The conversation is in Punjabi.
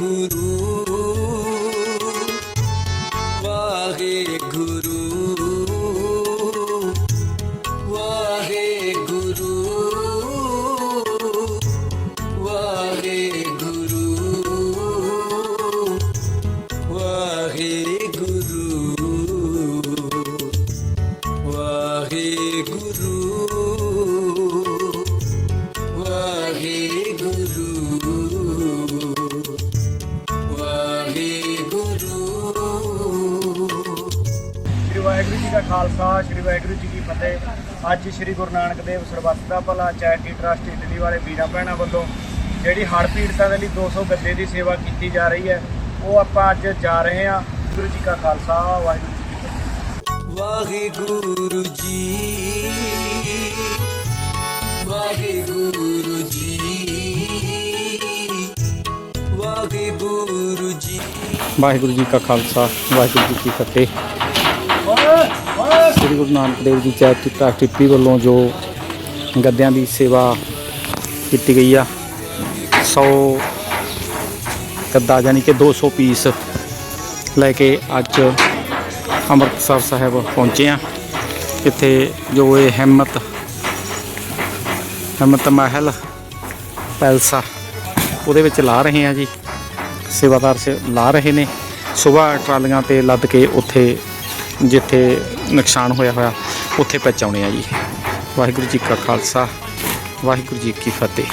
ਵਾਹਿਗੁਰੂ ਵਾਹਿਗੁਰੂ ਵਾਹਿਗੁਰੂ ਵਾਹਿਗੁਰੂ ਵਾਹਿਗੁਰੂ ਵਾਹਿਗੁਰੂ ਸ੍ਰੀ ਵਾਹਿਗੁਰੂ ਜੀ ਦਾ ਖਾਲਸਾ ਸ੍ਰੀ ਵਾਹਿਗੁਰੂ ਜੀ ਕੀ ਫਤਿਹ। ਅੱਜ ਸ੍ਰੀ ਗੁਰੂ ਨਾਨਕ ਦੇਵ ਸਰਬੱਤ ਦਾ ਭਲਾ ਚੈਰਿਟੀ ਟਰਸਟ ਇਟਲੀ ਵਾਲੇ ਵੀਰਾਂ ਭੈਣਾਂ ਵੱਲੋਂ ਜਿਹੜੀ ਹੜ੍ਹ ਪੀੜਤਾਂ ਦੇ ਲਈ 200 ਗੱਦੇ ਦੀ ਸੇਵਾ ਕੀਤੀ ਜਾ ਰਹੀ ਹੈ ਉਹ ਆਪਾਂ ਅੱਜ ਜਾ ਰਹੇ ਹਾਂ। ਗੁਰੂ ਜੀ ਕਾ ਖਾਲਸਾ ਵਾਹਿਗੁਰੂ ਜੀ ਕੀ ਫਤਿਹ। ਵਾਹਿਗੁਰੂ ਜੀ ਵਾਹਿਗੁਰੂ ਜੀ। ਵਾਹਿਗੁਰੂ ਜੀ ਕਾ ਖਾਲਸਾ ਵਾਹਿਗੁਰੂ ਜੀ ਕੀ ਫਤਿਹ। ਸ੍ਰੀ ਗੁਰੂ ਨਾਨਕ ਦੇਵ ਜੀ ਚੈਰਿਟੀ ਟਰਸਟ ਟਿੱਪੀ ਵੱਲੋਂ ਜੋ ਗੱਦਿਆਂ ਦੀ ਸੇਵਾ ਕੀਤੀ ਗਈ ਆ 100 ਗੱਦਾ ਯਾਨੀ ਕਿ 200 ਪੀਸ ਲੈ ਕੇ ਅੱਜ ਅੰਮ੍ਰਿਤਸਰ ਸਾਹਿਬ ਪਹੁੰਚੇ ਆ। ਇੱਥੇ ਜੋ ਇਹ ਹਿੰਮਤ ਹਿੰਮਤ ਮਹਿਲ, ਪੈਲਸਾ ਉਹਦੇ ਵਿੱਚ ਲਾ ਰਹੇ ਆ ਜੀ। ਸੇਵਾਦਾਰ ਸੇ, ਲਾ ਰਹੇ ਨੇ। ਸਵੇਰ ਟਰਾਲੀਆਂ ਤੇ ਲੱਦ ਕੇ ਉੱਥੇ ਜਿੱਥੇ ਨੁਕਸਾਨ ਹੋਇਆ ਹੋਇਆ, ਉੱਥੇ ਪਹੁੰਚਾਉਣੇ ਆ ਜੀ। ਵਾਹਿਗੁਰੂ ਜੀ ਕਾ ਖਾਲਸਾ, ਵਾਹਿਗੁਰੂ ਜੀ ਕੀ ਫਤਿਹ।